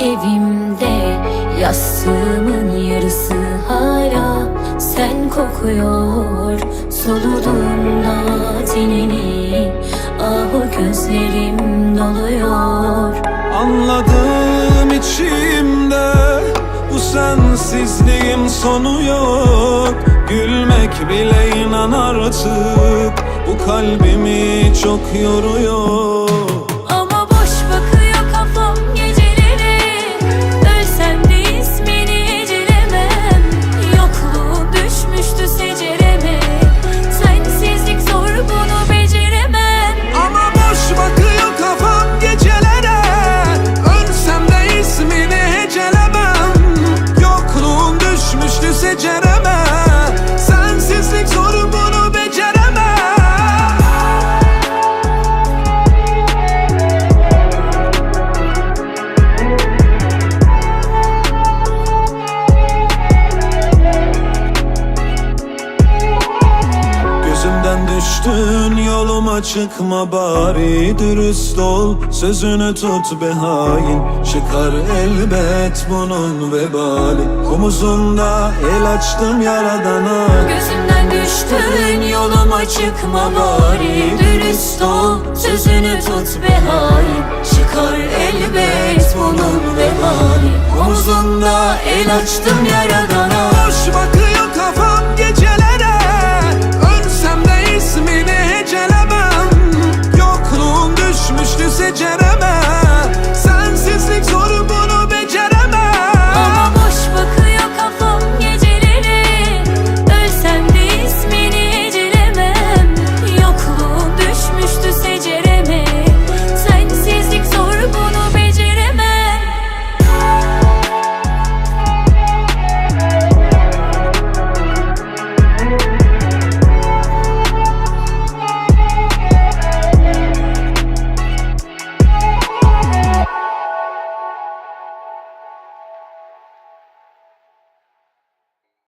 evimde Yastığımın yarısı hala. Sen kokuyor Soluduğumda tenini. Ah o gözlerim doluyor. Anladım içimde Bu sensizliğin sonu yok. Gülmek bile inan artık Bu kalbimi çok yoruyor düştün yoluma çıkma bari. Dürüst ol sözünü tut be hain. Çıkar elbet bunun vebali. Omuzunda el açtım yaradana Gözümden düştün yoluma çıkma bari. Dürüst ol sözünü tut be hain. Çıkar elbet bunun vebali. Omuzunda el açtım yaradan